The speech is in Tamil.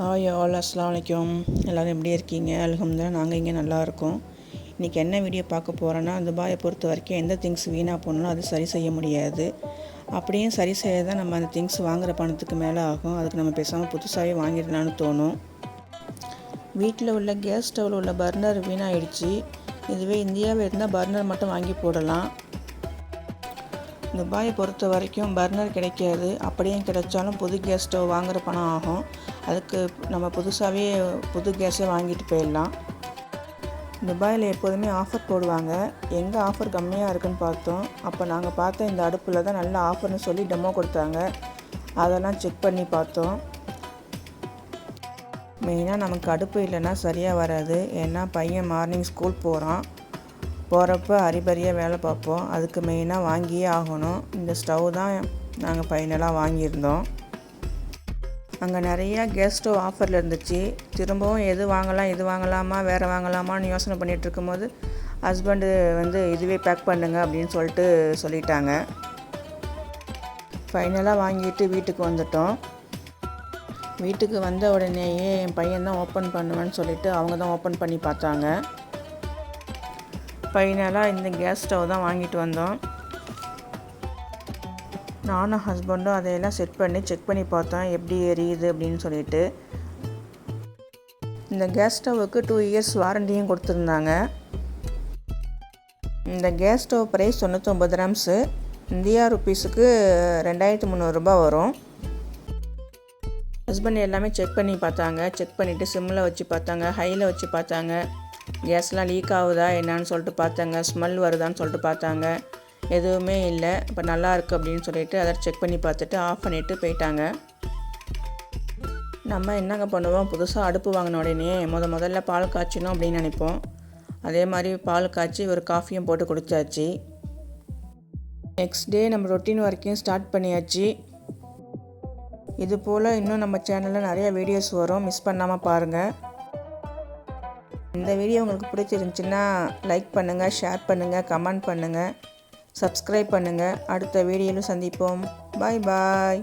ஹாய் ஆல் அஸ்லாம் வலைக்கம் எல்லோரும் எப்படி இருக்கீங்க? அலகம்தான் நாங்கள் இங்கே நல்லா இருக்கோம். இன்றைக்கி என்ன வீடியோ பார்க்க போகிறோன்னா துபாயை பொறுத்த வரைக்கும் எந்த திங்ஸ் வீணாக போனாலும் அது சரி செய்ய முடியாது. அப்படியும் சரி செய்ய தான் நம்ம அந்த திங்ஸ் வாங்குகிற பணத்துக்கு மேலே ஆகும். அதுக்கு நம்ம பேசாமல் புதுசாகவே வாங்கிடலான்னு தோணும். வீட்டில் உள்ள கேஸ் ஸ்டவ்வில் உள்ள பர்னர் வீணாகிடுச்சு இதுவே இந்தியாவில் இருந்தால் பர்னர் மட்டும் வாங்கி போடலாம். துபாயை பொறுத்த வரைக்கும் பர்னர் கிடைக்காது. அப்படியே கிடைச்சாலும் புது கேஸ் ஸ்டவ் வாங்குகிற பணம் ஆகும். அதுக்கு நம்ம புதுசாகவே புது கேஸே வாங்கிட்டு போயிடலாம். துபாயில் எப்போதுமே ஆஃபர் போடுவாங்க. எங்கே ஆஃபர் கம்மியாக இருக்குன்னு பார்த்தோம். அப்போ நாங்கள் பார்த்த இந்த அடுப்பில் தான் நல்ல ஆஃபர்னு சொல்லி டெமோ கொடுத்தாங்க. அதெல்லாம் செக் பண்ணி பார்த்தோம். மெயினாக நமக்கு அடுப்பு இல்லைன்னா சரியாக வராது. ஏன்னா பையன் மார்னிங் ஸ்கூல் போகிறான் போகிறப்ப அரிபரியாக வேலை பார்ப்போம். அதுக்கு மெயினாக வாங்கியே ஆகணும். இந்த ஸ்டவ் தான் நாங்கள் ஃபைனலாக வாங்கியிருந்தோம். அங்கே நிறையா கேஸ் ஸ்டவ் ஆஃபரில் இருந்துச்சு. திரும்பவும் எது வாங்கலாம் எது வாங்கலாமா வேறு வாங்கலாமான்னு யோசனை பண்ணிகிட்டு இருக்கும்போது ஹஸ்பண்டு வந்து இதுவே பேக் பண்ணுங்க அப்படின்னு சொல்லிட்டு சொல்லிட்டாங்க. ஃபைனலாக வாங்கிட்டு வீட்டுக்கு வந்துட்டோம். வீட்டுக்கு வந்த உடனேயே என் பையன் தான் ஓப்பன் பண்ணுவேன்னு சொல்லிவிட்டு அவங்க தான் ஓப்பன் பண்ணி பார்த்தாங்க. ஃபைனலாக இந்த கேஸ் ஸ்டவ் தான் வாங்கிட்டு வந்தோம். நானும் ஹஸ்பண்டும் அதையெல்லாம் செட் பண்ணி செக் பண்ணி பார்த்தோம். எப்படி எரியுது அப்படின்னு சொல்லிட்டு. இந்த கேஸ் ஸ்டவ்வுக்கு டூ இயர்ஸ் வாரண்டியும் கொடுத்துருந்தாங்க. இந்த கேஸ் ஸ்டவ் ப்ரைஸ் தொண்ணூற்றொம்பது கிராம்ஸு இந்தியா ருப்பீஸுக்கு ரெண்டாயிரத்து முந்நூறுரூபா வரும். ஹஸ்பண்ட் எல்லாமே செக் பண்ணி பார்த்தாங்க. செக் பண்ணிவிட்டு சிம்மில் வச்சு பார்த்தாங்க. ஹையில் வச்சு பார்த்தாங்க. கேஸ்லாம் லீக் ஆகுதா என்னான்னு சொல்லிட்டு பார்த்தாங்க. ஸ்மெல் வருதான்னு சொல்லிட்டு பார்த்தாங்க. எதுவுமே இல்லை. இப்போ நல்லா இருக்குது அப்படின்னு சொல்லிட்டு அதை செக் பண்ணி பார்த்துட்டு ஆஃப் பண்ணிவிட்டு போயிட்டாங்க. நம்ம என்னங்க பண்ணுவோம்? புதுசாக அடுப்பு வாங்கின உடனே முத முதல்ல பால் காய்ச்சணும் அப்படின்னு நினைப்போம். அதே மாதிரி பால் காய்ச்சி ஒரு காஃபியும் போட்டு குடித்தாச்சு நெக்ஸ்ட் டே நம்ம ரொட்டீன் ஒர்க்கையும் ஸ்டார்ட் பண்ணியாச்சு. இது போல் இன்னும் நம்ம சேனலில் நிறைய வீடியோஸ் வரும். மிஸ் பண்ணாமல் பாருங்கள் இந்த வீடியோ உங்களுக்கு பிடிச்சிருந்துச்சின்னா லைக் பண்ணுங்கள் ஷேர் பண்ணுங்கள் கமெண்ட் பண்ணுங்கள் சப்ஸ்கிரைப் பண்ணுங்கள் அடுத்த வீடியோவில் சந்திப்போம். பாய் பாய்